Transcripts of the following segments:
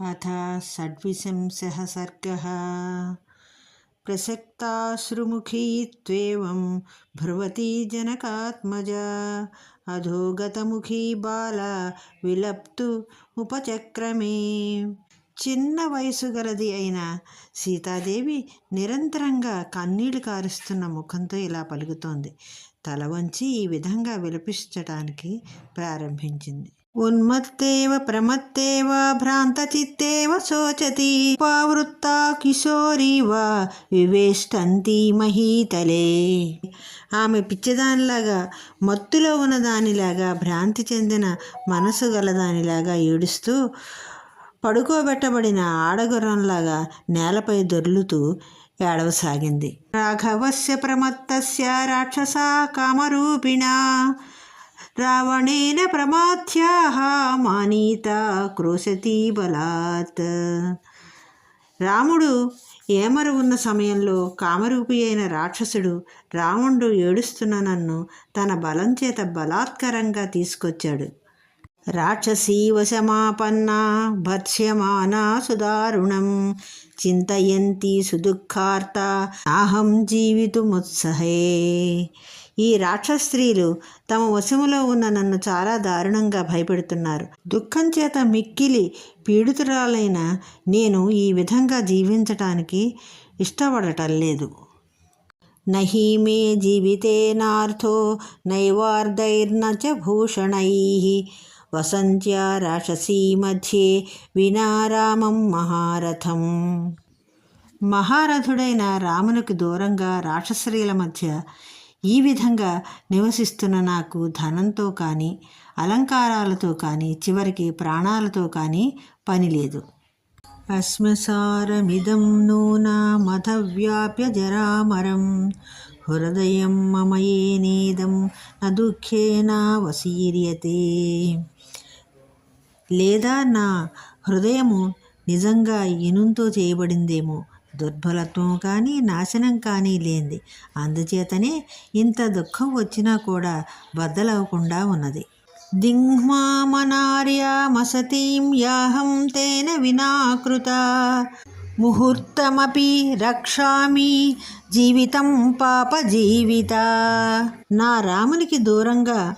अथ षड्विशंसः सर्गः प्रसक्ताश्रुमुखी त्वेवं भ्रुवती जनकात्मजा అధోగతముఖీ బాల విలప్తు ఉపచక్రమే చిన్న వయసు గలది అయిన సీతాదేవి నిరంతరంగా కన్నీళ్లు కారుస్తున్న ముఖంతో ఇలా పలుకుతోంది తల వంచి ఈ విధంగా విలపించటానికి ప్రారంభించింది ఉన్మత్తేవ ప్రమత్తేవ భ్రాంతచిత్తేవ శోచతి పావృత్తా కిశోరీవ వివేష్టంతి మహీతలే ఆమె పిచ్చిదానిలాగా మత్తులో ఉన్న దానిలాగా భ్రాంతి చెందిన మనసు గలదానిలాగా ఏడుస్తూ పడుకోబెట్టబడిన ఆడగుర్రంలాగా నేలపై దొర్లుతూ ఏడవసాగింది. రాఘవస్య ప్రమత్తస్య రాక్షసా కామరూపిణ రావణేన ప్రమాథ్యాహ మానీత క్రోశతి బలాత్ రాముడు ఏమరు ఉన్న సమయంలో కామరూపి అయిన రాక్షసుడు రావణుడు ఏడుస్తున్న నన్ను తన బలం చేత బలాత్కరంగా తీసుకొచ్చాడు. రాక్షసీ వశమాపన్న భత్స్యమానా సుదారుణం చింతయంతి సుదుఃఖార్త అహం జీవితుముత్సహే। ఈ రాక్షస స్త్రీలు తమ వశములో ఉన్న నన్ను చాలా దారుణంగా భయపెడుతున్నారు. దుఃఖం చేత మిక్కిలి పీడితురాలైన నేను ఈ విధంగా జీవించటానికి ఇష్టపడటం లేదు నహి మే జీవితేనార్థో నైవార్ధైర్న చ భూషణై. వసంత్యా రాక్షసీ మధ్యే వినారామం మహారథం. మహారథుడైన రామునికి దూరంగా రాక్షసరీల మధ్య ఈ విధంగా నివసిస్తున్న నాకు ధనంతో కానీ అలంకారాలతో కానీ చివరికి ప్రాణాలతో కానీ పని లేదు. అశ్మసారమిదం నూన మతవ్యాప్య జరామరం. హృదయం మమయేనేదం నా దుఃఖేనా వసీర్యతే. లేదా నా హృదయము నిజంగా ఇనుంతో చేయబడిందేమో దుర్బలత్వం కానీ నాశనం కానీ లేనిది. అందుచేతనే ఇంత దుఃఖం వచ్చినా కూడా బద్దలవకుండా ఉన్నది. దింహ్మామనార్యామసతీం యాహం తేన వినాకృత. ముహూర్తమపి రక్షామి జీవితం పాప జీవిత. నా రామునికి దూరంగా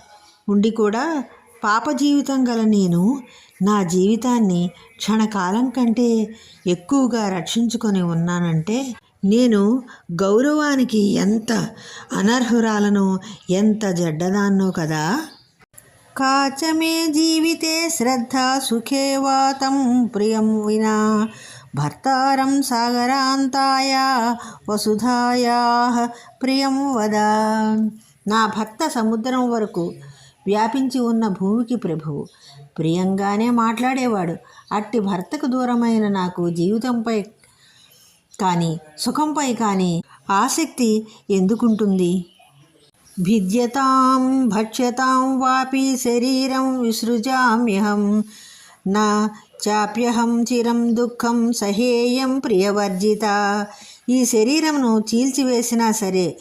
ఉండి కూడా పాప జీవితం గల నేను నా జీవితాన్ని క్షణకాలం కంటే ఎక్కువగా రక్షించుకొని ఉన్నానంటే నేను గౌరవానికి ఎంత అనర్హురాలను ఎంత జడ్డదాన్నో కదా? కాచమే జీవితే శ్రద్ధ సుఖే వాతం ప్రియం వినా. భర్తారం సాగరాంతాయ వసుధాయా ప్రియం వద. నా భర్త సముద్రం వరకు వ్యాపించి ఉన్న భూమికి ప్రభువు. ప్రియంగానే మాట్లాడేవాడు. అట్టి భర్తకు దూరమైన నాకు జీవితంపై కానీ సుఖంపై కానీ ఆసక్తి ఎందుకుంటుంది? భిద్యతాం భక్ష్యతాం వాపి శరీరం విసృజామ్యహం. నా చాప్యహం చిరం దుఃఖం సహేయం ప్రియవర్జిత. ఈ శరీరమును చీల్చివేసినా సరే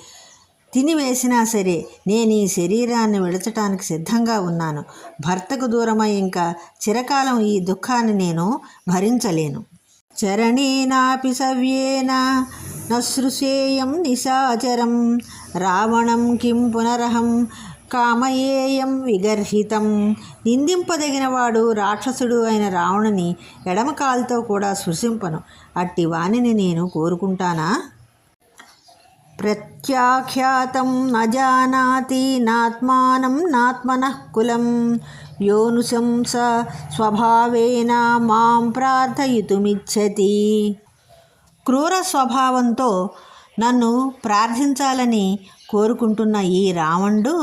తినివేసినా సరే నేను ఈ శరీరాన్ని విడచటానికి సిద్ధంగా ఉన్నాను. భర్తకు దూరమై ఇంకా చిరకాలం ఈ దుఃఖాన్ని నేను భరించలేను. చరణేనాపి సవ్యేన నసృశేయం నిశాచరం. రావణం కిం పునరహం కామయేయం విగర్హితం. నిందింపదగినవాడు రాక్షసుడు అయిన రావణుని ఎడమకాలతో కూడా స్పృశింపను. అట్టి వాణిని నేను కోరుకుంటానా? ప్రత్యాఖ్యాతం నజానాతి నాత్మానం నాత్మనః కులం. యోనుశంస స్వభావేన మాం ప్రార్థయితుమిచ్చతి. క్రూర స్వభావంతో నన్ను ప్రార్థించాలని కోరుకుంటున్న ఈ రావణుడు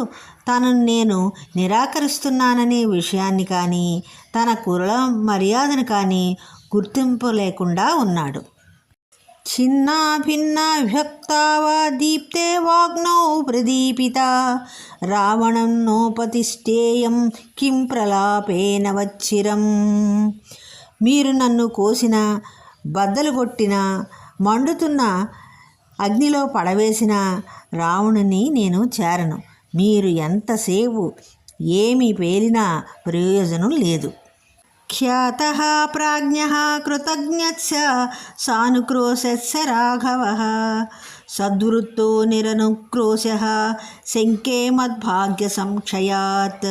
తనను నేను నిరాకరిస్తున్నాననే విషయాన్ని కానీ తన కుల మర్యాదను కానీ గుర్తింపు లేకుండా ఉన్నాడు. చిన్నా భిన్న విభక్తావా దీప్తే వాగ్నౌ ప్రదీపిత రావణం నోపతిష్టేయం కిం ప్రలాపేన వచ్చిరం మీరు నన్ను కోసిన బద్దలు కొట్టిన మండుతున్న అగ్నిలో పడవేసిన రావణుని నేను చేరను. మీరు ఎంతసేపు ఏమి పేలినా ప్రయోజనం లేదు. ఖ్యాత ప్రాజ్ఞ కృతజ్ఞస్య సానుక్రోశస్య రాఘవ సద్వృత్తో నిరనుక్రోశः శంకే మద్భాగ్య సంక్షయాత్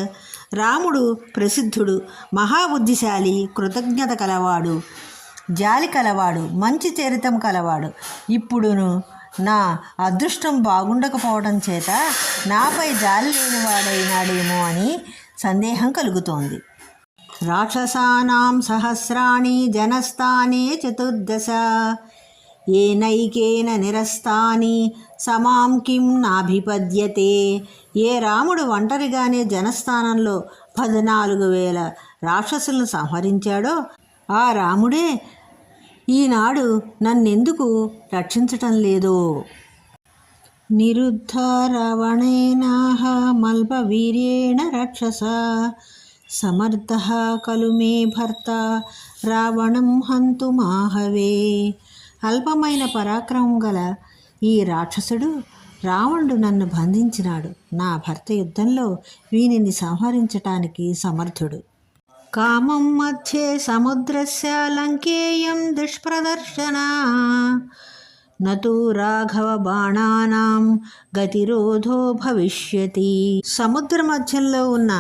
రాముడు ప్రసిద్ధుడు మహాబుద్ధిశాలి కృతజ్ఞత కలవాడు జాలి కలవాడు మంచి చరితం కలవాడు। ఇప్పుడును నా అదృష్టం బాగుండకపోవడం చేత నాపై జాలి లేనివాడైనాడేమో అని సందేహం కలుగుతోంది। రాక్షసానాం సహస్రాణి జనస్థానే చతుర్దశ. ఏనైకేన నిరస్తాని సమాం కిం నాభిపద్యతే. ఏ రాముడు ఒంటరిగానే జనస్థానంలో పద్నాలుగు వేల రాక్షసులను సంహరించాడో ఆ రాముడే ఈనాడు నన్నెందుకు రక్షించటం లేదో? నిరుద్ధ రావణేనాహ మల్పవీర్యేణ రక్షస. సమర్థ ఖలు మే భర్త రావణం హంతుమాహవే అల్పమైన పరాక్రమం గల ఈ రాక్షసుడు రావణుడు నన్ను బంధించినాడు. నా భర్త యుద్ధంలో వీనిని సంహరించటానికి సమర్థుడు. కామం మధ్యే సముద్రస్య లంకేయం దుష్ప్రదర్శన. నతు రాఘవ బాణానాం గతిరోధో భవిష్యతి. సముద్ర మధ్యంలో ఉన్న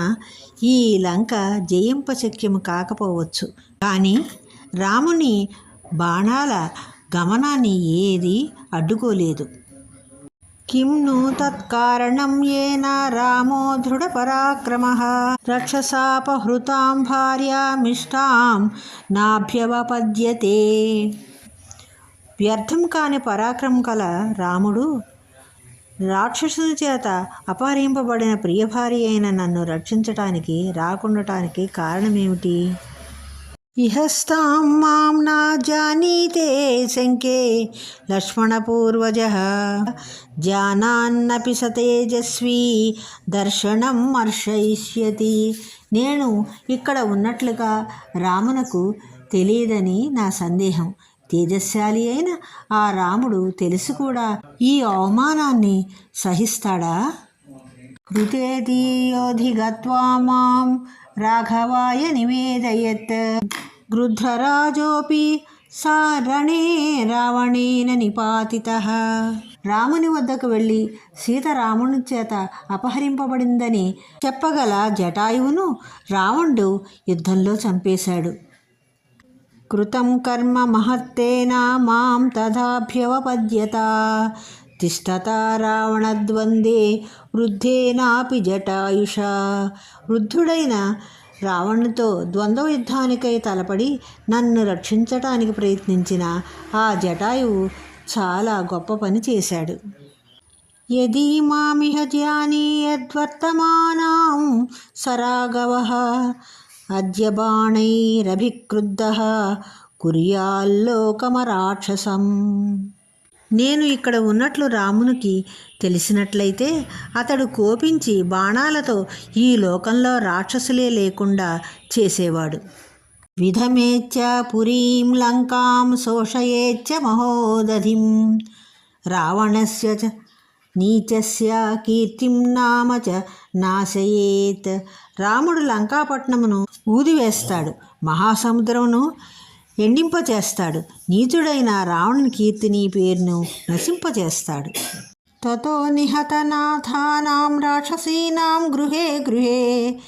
ఈ లంక జయింపశక్యము కాకపోవచ్చు. కానీ రాముని బాణాల గమనాన్ని ఏది అడ్డుకోలేదు. కిం ను తత్కారణం ఏన రామో దృఢపరాక్రమ. రక్షసాపహృతాం భార్యామిష్టాం నాభ్యవపద్యతే. వ్యర్థం కాని పరాక్రమం కల రాముడు రాక్షసుల చేత అపహరింపబడిన ప్రియభార్య అయిన నన్ను రక్షించటానికి రాకుండటానికి కారణమేమిటి? ఇహస్తాం మాం నా జానీతే శంకే లక్ష్మణపూర్వజ. జానాన్నపి స దర్శనం మర్షయిష్యతి నేను ఇక్కడ ఉన్నట్లుగా రామునకు తెలియదని నా సందేహం. తేజస్శాలి అయిన ఆ రాముడు తెలుసు కూడా ఈ అవమానాన్ని సహిస్తాడా? కృతేతీయోధి గత్వా మాం రాఘవాయ నివేదయత్. గృధ్రరాజోపి సారణే రావణేన నిపాతిత. రాముని వద్దకు వెళ్ళి సీత రాముని చేత అపహరింపబడిందని చెప్పగల జటాయువును రావణుడు యుద్ధంలో చంపేశాడు. కృతం కర్మ మహత్తేన మాం తథాభ్యవపద్యత తిష్టత రావణద్వందే వృద్ధేనాపి జటాయుష వృద్ధుడైన రావణుతో ద్వంద్వ యుద్ధానికై తలపడి నన్ను రక్షించటానికి ప్రయత్నించిన ఆ జటాయువు చాలా గొప్ప పని చేశాడు. యది మామిహ జానీయద్వర్తమానాం సరాగవ అద్యబాణైరభిక్రుద్ధ కుర్యాల్లోకమరాక్షసం. నేను ఇక్కడ ఉన్నట్లు రామునికి తెలిసినట్లయితే అతడు కోపించి బాణాలతో ఈ లోకంలో రాక్షసులే లేకుండా చేసేవాడు. విధమేచ్చ పురీం లంకాం శోషయేచ్చ మహోదధిం. రావణస్య చ నీచస్య కీర్తిం నామ చ నాశయేత్. రాముడు లంకాపట్నమును ఊదివేస్తాడు. మహాసముద్రమును ఎండింపచేస్తాడు. నీచుడైన రావణుని కీర్తిని పేరును నశింపచేస్తాడు. తతో నిహతనాథానాం రాక్షసీనాం గృహే గృహే.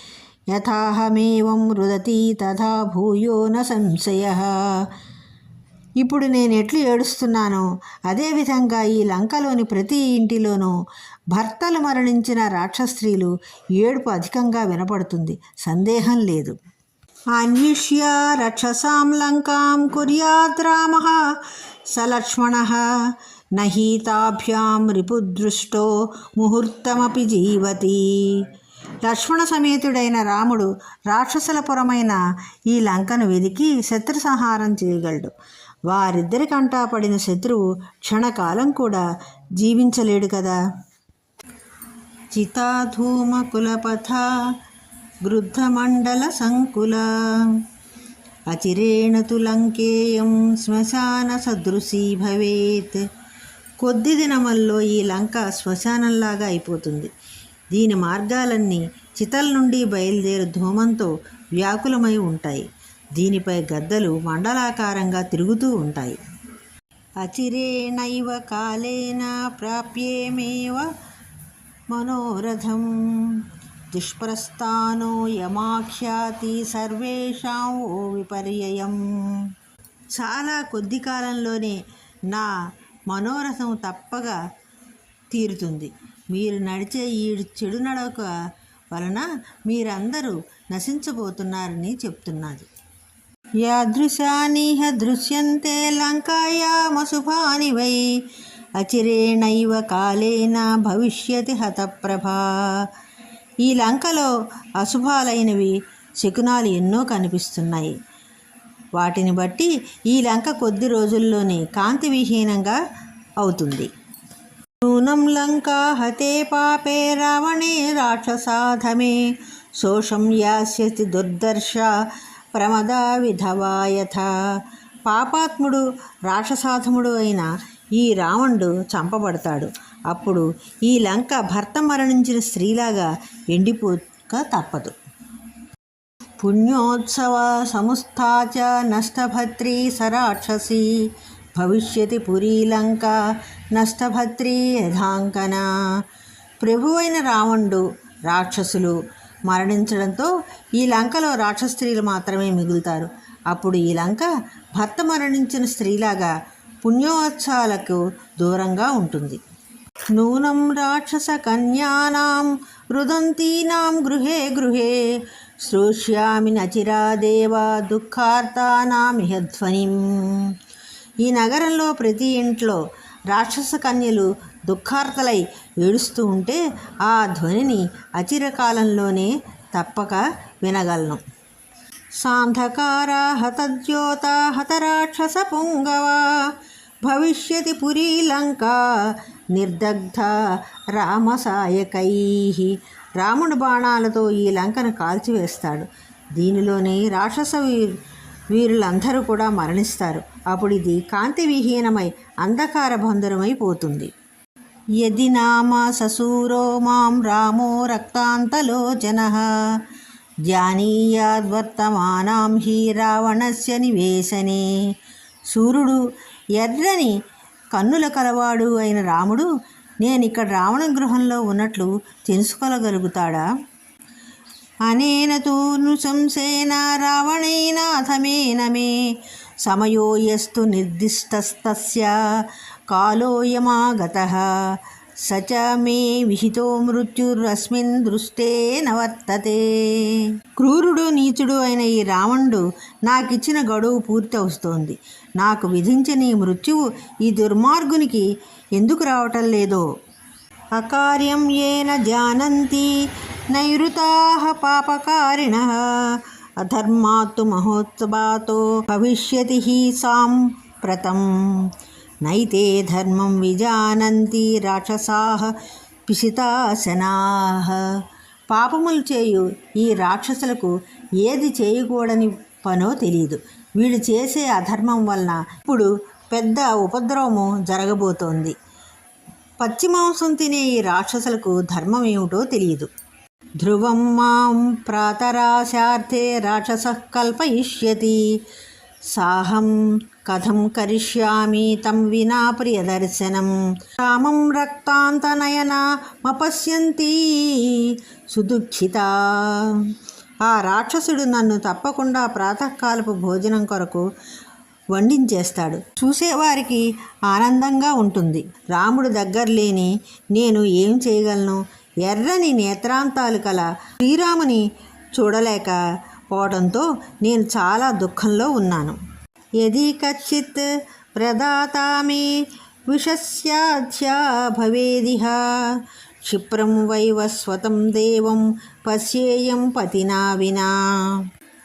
యథాహమేవం రుదతి తథా భూయో న సంశయ. ఇప్పుడు నేను ఎట్లు ఏడుస్తున్నానో అదేవిధంగా ఈ లంకలోని ప్రతి ఇంటిలోనూ భర్తలు మరణించిన రాక్షస్త్రీలు ఏడుపు అధికంగా వినపడుతుంది. సందేహం లేదు. అన్విష్య రక్షసాం లంకాం కుర్యాద్ రామ సలక్ష్మణ నహీతాభ్యాం రిపుదృష్టో ముహూర్తమపి జీవతి. లక్ష్మణ సమేతుడైన రాముడు రాక్షసుల పురమైన ఈ లంకను వెదికి శత్రు సంహారం చేయగలడు. వారిద్దరి కంటా పడిన శత్రువు క్షణకాలం కూడా జీవించలేడు కదా. చితాధూమకులపథ గృద్ధమండల సంకుల అచిరేణతు లంకేయం శ్మశాన సదృశీ భవేత్. కొద్ది దినమల్లో ఈ లంక శ్మశానంలాగా అయిపోతుంది. దీని మార్గాలన్నీ చితల నుండి బయలుదేరు ధూమంతో వ్యాకులమై ఉంటాయి. దీనిపై గద్దలు మండలాకారంగా తిరుగుతూ ఉంటాయి. అచిరేణైవ కాలేన ప్రాప్యేమేవ మనోరథం. దుష్ప్రస్థానో యమాఖ్యాతి సర్వేషాం ఓ విపర్యయం. చాలా కొద్ది కాలంలోనే నా మనోరథం తప్పగా తీరుతుంది. మీరు నడిచే ఈ చెడు నడక వలన మీరందరూ నశించబోతున్నారని చెప్తున్నది. యాదృశానిహ దృశ్యంతే లంకాయామశుభాని వై అచిరేణైవ కాలేన భవిష్యతి హతప్రభా ఈ లంకలో అశుభాలైనవి శకునాలు ఎన్నో కనిపిస్తున్నాయి. వాటిని బట్టి ఈ లంక కొద్ది రోజుల్లోనే కాంతి విహీనంగా అవుతుంది. నూనం లంకా హతే పాపే రావణే రాక్షసాధమే. శోషం యాస్యతి దుర్దర్శ ప్రమద విధవాయథ పాపాత్ముడు రాక్షసాధముడు అయిన ఈ రావణుడు చంపబడతాడు. అప్పుడు ఈ లంక భర్త మరణించిన స్త్రీలాగా ఎండిపోక తప్పదు. పుణ్యోత్సవ సముస్థా చ నష్టభద్రీ సరాక్షసి భవిష్యతి పురీ లంక నష్టభద్రీ యథాంకన. ప్రభువైన రావణుడు రాక్షసులు మరణించడంతో ఈ లంకలో రాక్షస స్త్రీలు మాత్రమే మిగులుతారు. అప్పుడు ఈ లంక భర్త మరణించిన స్త్రీలాగా పుణ్యోత్సవాలకు దూరంగా ఉంటుంది. నూనం రాక్షస కన్యానాం రుదంతీనాం గృహే గృహే శ్రోష్యామి నచిరాదేవ దుఃఖార్తానామిహ ధ్వనిం. ఈ నగరంలో ప్రతి ఇంట్లో రాక్షస కన్యలు దుఃఖార్తలై ఏడుస్తూ ఉంటే ఆ ధ్వనిని అచిరకాలంలోనే తప్పక వినగలను. సాంధకార హతద్యోత హతరాక్షస పుంగవ భవిష్యతి పురీ లంక నిర్దగ్ధ రామసాయకై. రాముడు బాణాలతో ఈ లంకను కాల్చివేస్తాడు. దీనిలోనే రాక్షస వీరులందరూ కూడా మరణిస్తారు. అప్పుడు ఇది కాంతి విహీనమై అంధకార బంధురమైపోతుంది యది నామ ససూరో మాం రామో రక్తాంతలోచన జానీయాద్వర్తమానాం హి రావణస్య నివేశనే. సూర్యుడు ఎర్రని కన్నుల కలవాడు అయిన రాముడు నేను ఇక్కడ రావణ గృహంలో ఉన్నట్లు తెలుసుకోగలుగుతాడా? అనేన తూ నృశంసేన రావణైనాథమేన మే సమయోయస్తు నిర్దిష్టస్తస్య కాలోయమాగత స చ మే విహితో మృత్యురస్మిన్ దృష్టే నవర్తతే క్రూరుడు నీచుడు అయిన ఈ రావణుడు నాకిచ్చిన గడువు పూర్తవుస్తోంది. నాకు విధించిన ఈ మృత్యువు ఈ దుర్మార్గునికి ఎందుకు రావటం లేదో? అకార్యం ఏన జానంతి నైరుతా పాపకారిణ అధర్మాత్తు మహోత్సవాతో భవిష్యతి సాం సాంప్రతం నైతే ధర్మం విజానంతి రాక్షసా పిశితాసనా పాపములు చేయు ఈ రాక్షసులకు ఏది చేయకూడని పనో తెలియదు వీళ్ళు చేసే అధర్మం వలన ఇప్పుడు పెద్ద ఉపద్రవము జరగబోతోంది. పచ్చి మాంసం తినే ఈ రాక్షసులకు ధర్మం ఏమిటో తెలియదు ధ్రువం మాం ప్రాతరాశార్థే రాక్షస కల్పయిష్యతి సాహం కథం కరిష్యామి తం వినా ప్రియదర్శనం రామం రక్తాంతనయన మపశ్యంతి సుదుఃఖిత ఆ రాక్షసుడు నన్ను తప్పకుండా ప్రాతకాలపు భోజనం కొరకు వండించేస్తాడు. చూసేవారికి ఆనందంగా ఉంటుంది. రాముడు దగ్గర లేని నేను ఏం చేయగలను? ఎర్రని నేత్రాంతాలు కల. శ్రీరాముని చూడలేక పోవడంతో నేను చాలా దుఃఖంలో ఉన్నాను. యది కచ్చిత్ ప్రదాతామే విషస్యాధ్యా భవేదిహ క్షిప్రం వైవస్వతం దేవం పశ్యేయం పతినా వినా.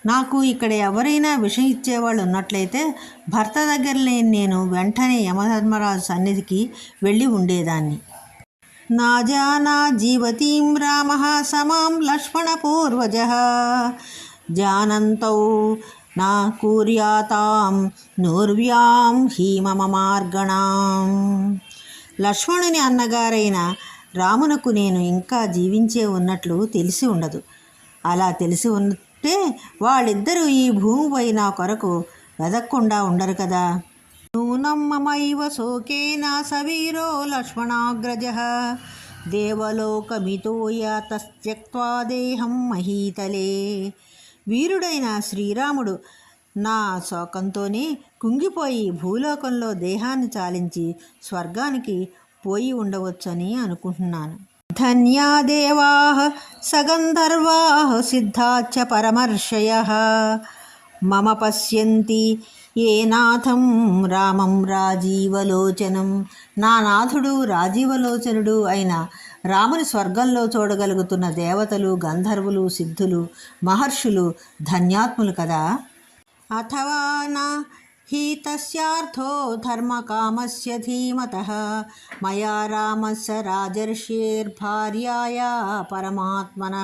నాకు ఇక్కడ ఎవరైనా విషం ఇచ్చేవాళ్ళు ఉన్నట్లయితే భర్త దగ్గర లేని నేను వెంటనే యమధర్మరాజు సన్నిధికి వెళ్ళి ఉండేదాన్ని. నా జానా జీవతీం రామ సమాం లక్ష్మణపూర్వజ. జానంతౌ నా కూర్యాతాం నూర్వ్యాం హీమమ మార్గణాం లక్ష్మణుని అన్నగారైన రామునకు నేను ఇంకా జీవించే ఉన్నట్లు తెలిసి ఉండదు. అలా తెలిసి ఉంటే వాళ్ళిద్దరూ ఈ భూమిపై నా కొరకు వెదక్కుండా ఉండరు కదా. నూనం మమైవ శోకేన సవీరో లక్ష్మణాగ్రజ. దేవలోకమితో తస్త్యక్వాదేహం మహీతలే. వీరుడైన శ్రీరాముడు నా శోకంతోనే కుంగిపోయి భూలోకంలో దేహాన్ని చాలించి స్వర్గానికి పోయి ఉండవచ్చని అనుకుంటున్నాను. ధన్యా దేవా సగంధర్వా సిద్ధాచ పరమర్షయ. మమ పశ్యంతి ఏ నాథం రామం రాజీవలోచనం. నా నాథుడు రాజీవలోచనుడు అయిన రాముని స్వర్గంలో చూడగలుగుతున్న దేవతలు గంధర్వులు సిద్ధులు మహర్షులు ధన్యాత్ములు కదా? అథవా నా హి తస్యార్థో ధర్మకామస్య ధీమత. మయా రామస్య రాజర్షిర్భార్యాయా పరమాత్మన.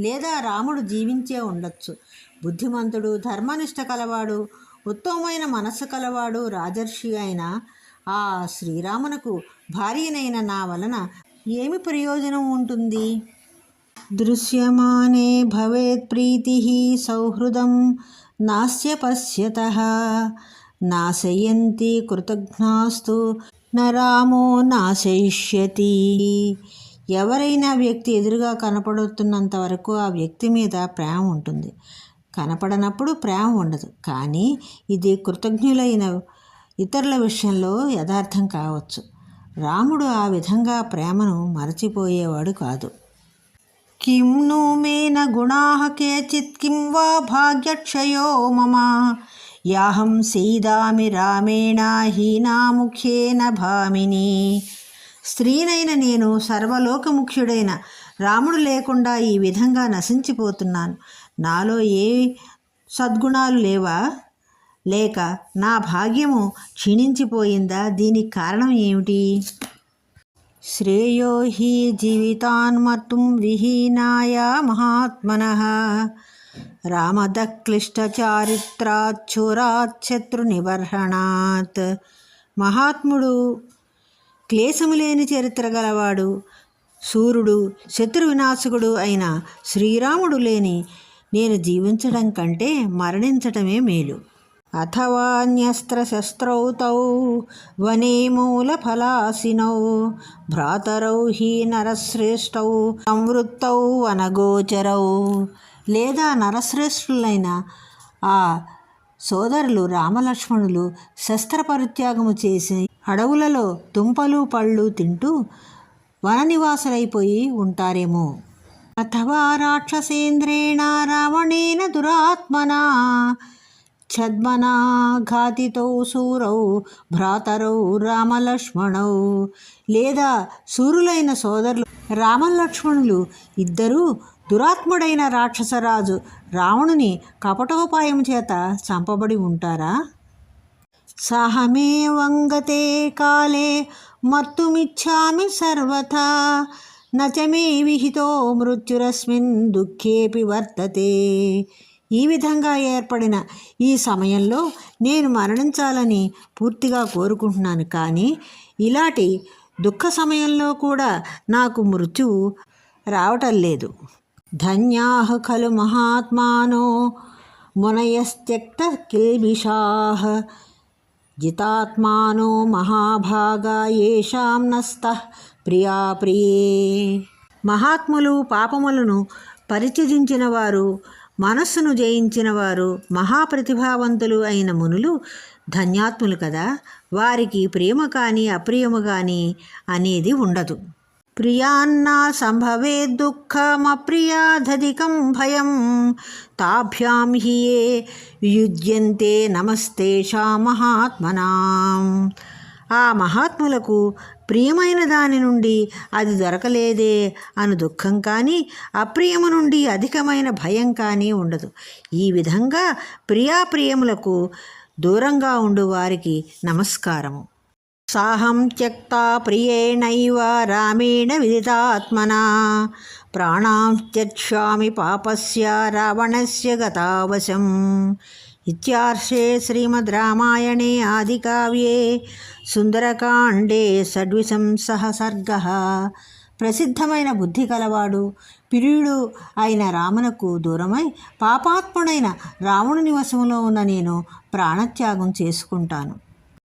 లేదా రాముడు జీవించే ఉండొచ్చు. బుద్ధిమంతుడు ధర్మనిష్ట కలవాడు ఉత్తమమైన మనస్సు కలవాడు రాజర్షి అయిన ఆ శ్రీరామునకు భార్యనైన నా వలన ఏమి ప్రయోజనం ఉంటుంది? దృశ్యమానే భవేత్ ప్రీతి సౌహృదం నాస్య పశ్యత. నాశయంతి కృతజ్ఞాస్తు నరామో నాశయిష్యతి. ఎవరైనా వ్యక్తి ఎదురుగా కనపడుతున్నంత వరకు ఆ వ్యక్తి మీద ప్రేమ ఉంటుంది. కనపడనప్పుడు ప్రేమ ఉండదు. కానీ ఇది కృతజ్ఞులైన ఇతరుల విషయంలో యథార్థం కావచ్చు. రాముడు ఆ విధంగా ప్రేమను మరచిపోయేవాడు కాదు. కిం ను మేన గుణా కేచిత్ కిం వా భాగ్యక్షయో మమ. యాహం సీదామి రామేణ హీనాముఖ్యేన భామిని. స్త్రీనైన నేను సర్వలోకముఖ్యుడైన రాముడు లేకుండా ఈ విధంగా నశించిపోతున్నాను. నాలో ఏ సద్గుణాలు లేవా? లేక నా భాగ్యము క్షీణించిపోయిందా? దీనికి కారణం ఏమిటి? శ్రేయో హి జీవితాన్మర్తుం విహీనాయ మహాత్మన. రామదక్లిష్టచారిత్రాచ్చురాచ్చత్రు నివర్హణాత్ మహాత్ముడు క్లేశము లేని చరిత్ర గలవాడు. సూర్యుడు శత్రు వినాశకుడు అయిన శ్రీరాముడు లేని నేను జీవించడం కంటే మరణించటమే మేలు. అథవాన్యస్త్రశస్త్రౌ శస్త్రౌతౌ వనే మూలఫలాసినౌ భ్రాతరౌ హీ నరశ్రేష్టౌ సంవృత్తౌ వనగోచరౌ. లేదా నరశ్రేష్ఠులైన ఆ సోదరులు రామలక్ష్మణులు శస్త్రపరిత్యాగము చేసి అడవులలో దుంపలు పళ్ళు తింటూ వననివాసులైపోయి ఉంటారేమో? అథవా రాక్షసేంద్రేణ రావణేన దురాత్మనా? ఛద్మనా ఘాతితో సూరౌ భ్రాతరౌ రామలక్ష్మణౌ. లేదా సూరులైన సోదరులు రామలక్ష్మణులు ఇద్దరూ దురాత్ముడైన రాక్షసరాజు రావణుని కపటోపాయం చేత చంపబడి ఉంటారా? సహమే వంగతే కాలే మర్తుమిచ్చామి సర్వథా. నచమే విహితో మృత్యురస్మిన్ దుఃఖేపి వర్తతే. ఈ విధంగా ఏర్పడిన ఈ సమయంలో నేను మరణించాలని పూర్తిగా కోరుకుంటున్నాను కానీ ఇలాంటి దుఃఖ సమయంలో కూడా నాకు మృత్యువు రావటం లేదు. ధన్యా ఖలు మహాత్మానో మునయస్త్యక్త కిల్బిషాహ జితాత్మానో మహాభాగా ఏషాం నస్త ప్రియా ప్రియే మహాత్ములు పాపములను పరిత్యజించిన వారు మనస్సును జయించిన వారు మహాప్రతిభావంతులు అయిన మునులు ధన్యాత్ములు కదా? వారికి ప్రేమ కానీ అప్రియము కానీ అనేది ఉండదు. ప్రియాన్నా సంభవే దుఃఖమప్రియాధధికం భయం. తాభ్యాం హి ఏ వియుజ్యంతే నమస్తేషా మహాత్మనాం. ఆ మహాత్ములకు ప్రియమైన దాని నుండి అది దొరకలేదే అను దుఃఖం కానీ అప్రియము నుండి అధికమైన భయం కానీ ఉండదు. ఈ విధంగా ప్రియాప్రియములకు దూరంగా ఉండు వారికి నమస్కారము. సాహం త్యక్తా ప్రియేణైవ రామేణ విదితాత్మనా. ప్రాణాం త్యక్ష్యామి పాపస్య రావణస్య గతావశం. ఇత్యార్షే శ్రీమద్ రామాయణే ఆదికావ్యే. సుందరకాండే షడ్విశంసహ సర్గ. ప్రసిద్ధమైన బుద్ధి కలవాడు పిరియుడు అయిన రామునకు దూరమై పాపాత్ముడైన రావణుని వశంలో ఉన్న నేను ప్రాణత్యాగం చేసుకుంటాను.